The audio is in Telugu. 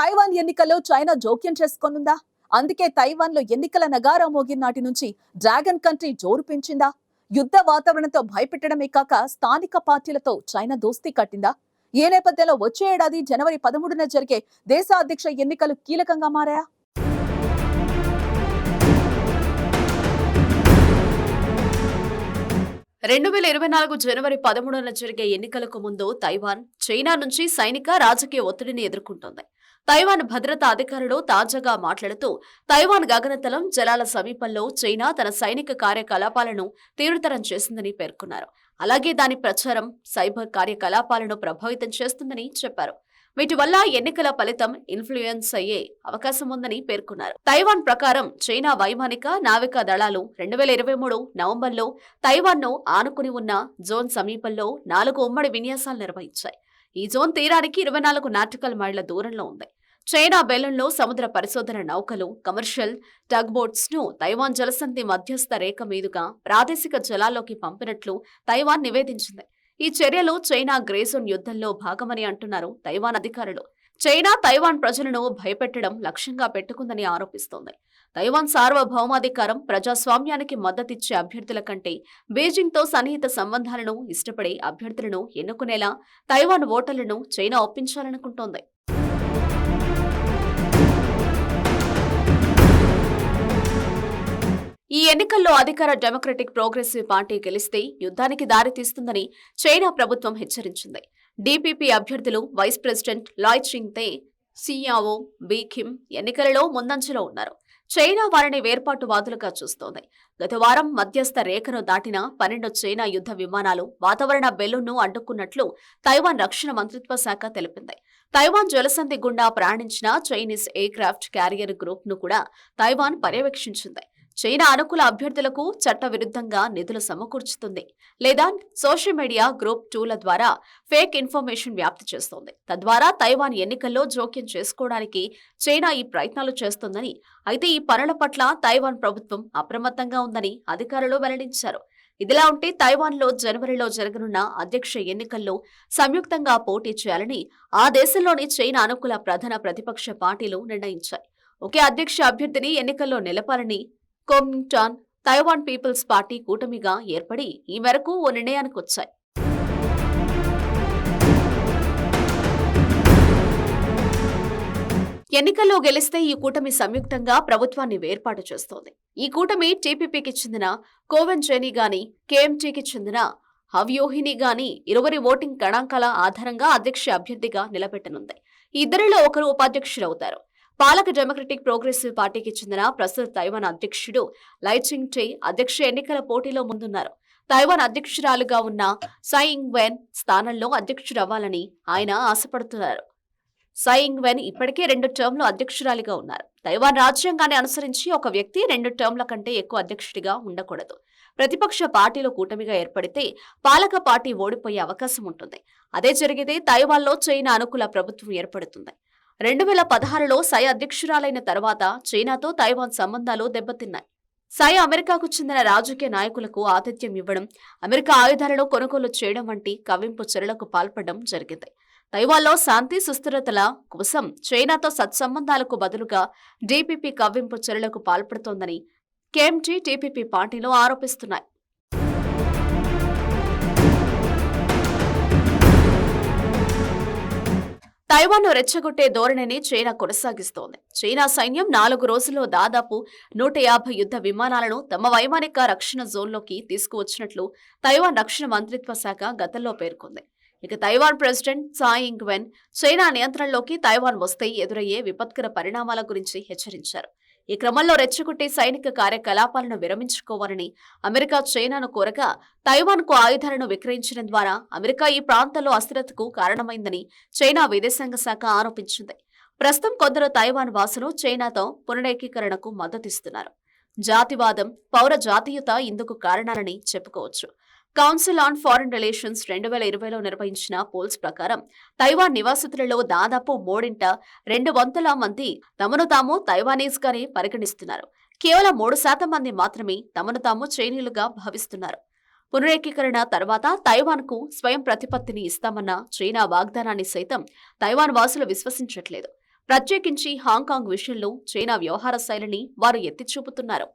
తైవాన్ ఎన్నికల్లో చైనా జోక్యం చేసుకోనుందా? అందుకే తైవాన్లో ఎన్నికల నగారా మోగిన నాటి నుంచి డ్రాగన్ కంట్రీ జోరు పెంచిందా? యుద్ధ వాతావరణంతో భయపెట్టడమే కాక స్థానిక పార్టీలతో చైనా దోస్తీ కట్టిందా? ఏ నేపథ్యంలో వచ్చే ఏడాది జనవరి పదమూడున జరిగే దేశ అధ్యక్ష ఎన్నికలు కీలకంగా మారాయా? రెండు వేల ఇరవై నాలుగు జనవరి పదమూడున జరిగే ఎన్నికలకు ముందు తైవాన్ చైనా నుంచి సైనిక రాజకీయ ఒత్తిడిని ఎదుర్కొంటోంది. తైవాన్ భద్రతా అధికారులు తాజాగా మాట్లాడుతూ తైవాన్ గగనతలం జలాల సమీపంలో చైనా తన సైనిక కార్యకలాపాలను తీవ్రతరం చేసిందని పేర్కొన్నారు. అలాగే దాని ప్రచారం సైబర్ కార్యకలాపాలను ప్రభావితం చేస్తుందని చెప్పారు. వీటి వల్ల ఎన్నికల ఫలితం ఇన్ఫ్లుయెన్స్ అయ్యే అవకాశం ఉందని పేర్కొన్నారు. తైవాన్ ప్రకారం చైనా వైమానిక నావికా దళాలు రెండు వేల ఇరవై మూడు నవంబర్లో తైవాన్ను ఆనుకుని ఉన్న జోన్ సమీపంలో నాలుగు ఉమ్మడి విన్యాసాలు నిర్వహించాయి. ఈ జోన్ తీరానికి ఇరవై నాలుగు నాటికల్ మైళ్ళ దూరంలో ఉంది. చైనా బెలన్లో సముద్ర పరిశోధన నౌకలు కమర్షియల్ టగ్బోట్స్ను తైవాన్ జలసంధి మధ్యస్థ రేఖ మీదుగా ప్రాదేశిక జలాల్లోకి పంపినట్లు తైవాన్ నివేదించింది. ఈ చర్యలు చైనా గ్రేజోన్ యుద్ధంలో భాగమని అంటున్నారు తైవాన్ అధికారులు. చైనా తైవాన్ ప్రజలను భయపెట్టడం లక్ష్యంగా పెట్టుకుందని ఆరోపిస్తోంది. తైవాన్ సార్వభౌమాధికారం ప్రజాస్వామ్యానికి మద్దతిచ్చే అభ్యర్థుల కంటే బీజింగ్తో సన్నిహిత సంబంధాలను ఇష్టపడే అభ్యర్థులను ఎన్నుకునేలా తైవాన్ ఓటర్లను చైనా ఒప్పించాలనుకుంటోంది. ఈ ఎన్నికల్లో అధికార డెమోక్రటిక్ ప్రోగ్రెసివ్ పార్టీ గెలిస్తే యుద్ధానికి దారితీస్తుందని చైనా ప్రభుత్వం హెచ్చరించింది. డీపీపీ అభ్యర్థులు వైస్ ప్రెసిడెంట్ లాయ్ చింగ్ తే సియావో బీకిమ్ ఎన్నికలలో ముందంజలో ఉన్నారు. చైనా వారిని వేర్పాటువాదులుగా చూస్తోంది. గత వారం మధ్యస్థ రేఖను దాటిన పన్నెండు చైనా యుద్ధ విమానాలు వాతావరణ బెలూన్ను అడ్డుకున్నట్లు తైవాన్ రక్షణ మంత్రిత్వ శాఖ తెలిపింది. తైవాన్ జలసంధి గుండా ప్రయాణించిన చైనీస్ ఎయిర్క్రాఫ్ట్ క్యారియర్ గ్రూప్ను కూడా తైవాన్ పర్యవేక్షించింది. చైనా అనుకూల అభ్యర్థులకు చట్టవిరుద్ధంగా నిధులు సమకూర్చుతుంది. లేదా సోషల్ మీడియా గ్రూప్ టూల ద్వారా ఫేక్ ఇన్ఫర్మేషన్ వ్యాప్తి చేస్తోంది. తద్వారా తైవాన్ ఎన్నికల్లో జోక్యం చేసుకోవడానికి చైనా ఈ ప్రయత్నాలు చేస్తోందని అయితే ఈ పనుల పట్ల తైవాన్ ప్రభుత్వం అప్రమత్తంగా ఉందని అధికారులు వెల్లడించారు. ఇదిలా ఉంటే తైవాన్లో జనవరిలో జరగనున్న అధ్యక్ష ఎన్నికల్లో సంయుక్తంగా పోటీ చేయాలని ఆ దేశంలోని చైనా అనుకూల ప్రధాన ప్రతిపక్ష పార్టీలు నిర్ణయించాయి. ఒకే అధ్యక్ష అభ్యర్థిని ఎన్నికల్లో నిలపాలని కోమింగ్టాన్ తైవాన్ పీపుల్స్ పార్టీ కూటమిగా ఏర్పడి ఈ మేరకు ఓ నిర్ణయానికి వచ్చాయి ఎన్నికల్లో గెలిస్తే ఈ కూటమి సంయుక్తంగా ప్రభుత్వాన్ని వేర్పాటు చేస్తోంది. ఈ కూటమి టీపీపీకి చెందిన కోవెన్ జైని గాని కేఎంటీకి చెందిన హవ్యోహిని గాని ఇరువురి ఓటింగ్ గణాంకాల ఆధారంగా అధ్యక్ష అభ్యర్థిగా నిలబెట్టనుంది. ఇద్దరిలో ఒకరు ఉపాధ్యక్షులవుతారు. పాలక డెమోక్రటిక్ ప్రోగ్రెసివ్ పార్టీకి చెందిన ప్రస్తుత తైవాన్ అధ్యక్షుడు లైచింగ్ టే అధ్యక్ష ఎన్నికల పోటీలో ముందున్నారు. తైవాన్ అధ్యక్షురాలుగా ఉన్న సై ఇంగ్వెన్ స్థానంలో అధ్యక్షుడవ్వాలని ఆయన ఆశపడుతున్నారు. సై ఇంగ్వెన్ ఇప్పటికే రెండు టర్మ్లు అధ్యక్షురాలిగా ఉన్నారు. తైవాన్ రాజ్యాంగాన్ని అనుసరించి ఒక వ్యక్తి రెండు టర్మ్ల కంటే ఎక్కువ అధ్యక్షుడిగా ఉండకూడదు. ప్రతిపక్ష పార్టీలో కూటమిగా ఏర్పడితే పాలక పార్టీ ఓడిపోయే అవకాశం ఉంటుంది. అదే జరిగితే తైవాన్లో చైనా అనుకూల ప్రభుత్వం ఏర్పడుతుంది. రెండు వేల పదహారులో సై అధ్యక్షురాలైన తర్వాత చైనాతో తైవాన్ సంబంధాలు దెబ్బతిన్నాయి. సై అమెరికాకు చెందిన రాజకీయ నాయకులకు ఆతిథ్యం ఇవ్వడం అమెరికా ఆయుధాలను కొనుగోలు చేయడం వంటి కవింపు చర్యలకు పాల్పడడం జరిగింది. తైవాన్లో శాంతి సుస్థిరతల కోసం చైనాతో సత్సంబంధాలకు బదులుగా డీపీపీ కవ్వింపు చర్యలకు పాల్పడుతోందని కేఎంటీ టీపీపీ పార్టీలు ఆరోపిస్తున్నాయి. తైవాన్ను రెచ్చగొట్టే ధోరణిని చైనా కొనసాగిస్తోంది. చైనా సైన్యం నాలుగు రోజుల్లో దాదాపు నూట యాభై యుద్ధ విమానాలను తమ వైమానిక రక్షణ జోన్లోకి తీసుకువచ్చినట్లు తైవాన్ రక్షణ మంత్రిత్వ శాఖ గతంలో పేర్కొంది. ఇక Taiwan president Tsai Wen China నియంత్రణలోకి Taiwan వస్తే ఎదురయ్యే విపత్కర పరిణామాల గురించి హెచ్చరించారు. ఈ క్రమంలో రెచ్చగొట్టే సైనిక కార్యకలాపాలను విరమించుకోవాలని అమెరికా చైనాను కోరగా తైవాన్కు ఆయుధాలను విక్రయించడం ద్వారా అమెరికా ఈ ప్రాంతంలో అస్థిరతకు కారణమైందని చైనా విదేశాంగ శాఖ ఆరోపించింది. ప్రస్తుతం కొందరు తైవాన్ వాసులు చైనాతో పునరేకీకరణకు మద్దతిస్తున్నారు. జాతివాదం పౌర జాతీయత ఇందుకు కారణాలని చెప్పుకోవచ్చు. కౌన్సిల్ ఆన్ ఫారిన్ రిలేషన్స్ రెండు వేల ఇరవైలో నిర్వహించిన పోల్స్ ప్రకారం తైవాన్ నివాసితులలో దాదాపు మూడింట రెండు వందల మంది తమను తాము తైవానీస్గానే పరిగణిస్తున్నారు. కేవలం మూడు శాతం మంది మాత్రమే తమను తాము చైనీయులుగా భావిస్తున్నారు. పునరేకీకరణ తర్వాత తైవాన్కు స్వయం ప్రతిపత్తిని ఇస్తామన్న చైనా వాగ్దానాన్ని సైతం తైవాన్ వాసులు విశ్వసించట్లేదు. ప్రత్యేకించి హాంకాంగ్ విషయంలో చైనా వ్యవహార శైలిని వారు ఎత్తి చూపుతున్నారు